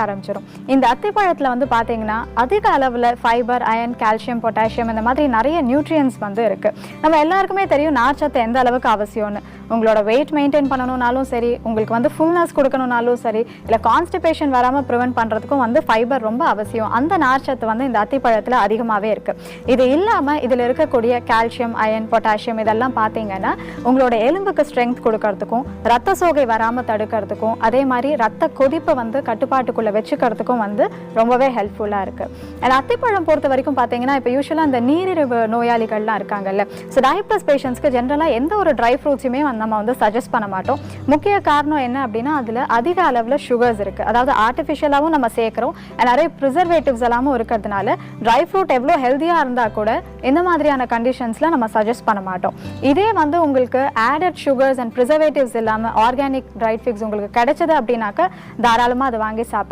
ஆரம்பிச்சிடும் இந்த அத்திப்பழத்தில் வந்து பார்த்தீங்கன்னா அதிக அளவில் ஃபைபர் அயன் கால்சியம் பொட்டாசியம் இந்த மாதிரி நிறைய நியூட்ரியன்ஸ் வந்து இருக்குது நம்ம எல்லாருக்குமே தெரியும் நார்ச்சத்து எந்த அளவுக்கு அவசியம்னு. உங்களோட வெயிட் மெயின்டைன் பண்ணணும்னாலும் சரி உங்களுக்கு வந்து ஃபுல்னஸ் கொடுக்கணும்னாலும் சரி இல்லை கான்ஸ்டிபேஷன் வராமல் ப்ரிவென்ட் பண்ணுறதுக்கும் வந்து ஃபைபர் ரொம்ப அவசியம். அந்த நார்ச்சத்து வந்து இந்த அத்திப்பழத்தில் அதிகமாகவே இருக்குது இது இல்லாமல் இதில் இருக்கக்கூடிய கால்சியம் அயன் பொட்டாசியம் இதெல்லாம் பார்த்தீங்கன்னா உங்களோட எலும்புக்கு ஸ்ட்ரென்த் கொடுக்கறதுக்கும் ரத்த சோகை வராமல் தடுக்கிறதுக்கும் அதே மாதிரி ரத்த கொதிப்பை வந்து கட்டுப்பாட்டுக்குள்ளே வச்சுக்கிறதுக்கும் வந்து ரொம்பவே ஹெல்ப்ஃபுல்லாக இருக்குது அண்ட் அத்திப்பழம் பொறுத்த வரைக்கும் பார்த்தீங்கன்னா இப்போ யூஸ்வலாக அந்த நீரிழிவு நோயாளிகள்லாம் இருக்காங்கல்ல. ஸோ டயபிட்டிஸ் பேஷண்ட்ஸ்க்கு ஜென்ரலாக எந்த ஒரு ட்ரை ஃப்ரூட்ஸுமே வந்து நம்ம வந்து சஜஸ்ட் பண்ண மாட்டோம். முக்கிய காரணம் என்ன அப்படின்னா அதில் அதிக அளவில் சுகர்ஸ் இருக்குது அதாவது ஆர்டிஃபிஷியலாகவும் நம்ம சேர்க்குறோம். நிறைய ப்ரிசர்வேட்டிவ்ஸ் எல்லாமும் இருக்கிறதுனால ட்ரை ஃப்ரூட் எவ்வளோ ஹெல்த்தியாக இருந்தால் கூட இந்த மாதிரியான கண்டிஷன்ஸில் நம்ம சஜஸ்ட் பண்ண மாட்டோம். இதே வந்து உங்களுக்கு ஆடட் சுகர்ஸ் அண்ட் ப்ரிசர்வேட்டிவ்ஸ் இல்லாமல் ஆர்கானிக் ட்ரை ஃபிக்ஸ் உங்களுக்கு கிடைச்சது அப்படின்னாக்க தாராளமாக அதை வாங்கி சாப்பிடலாம்.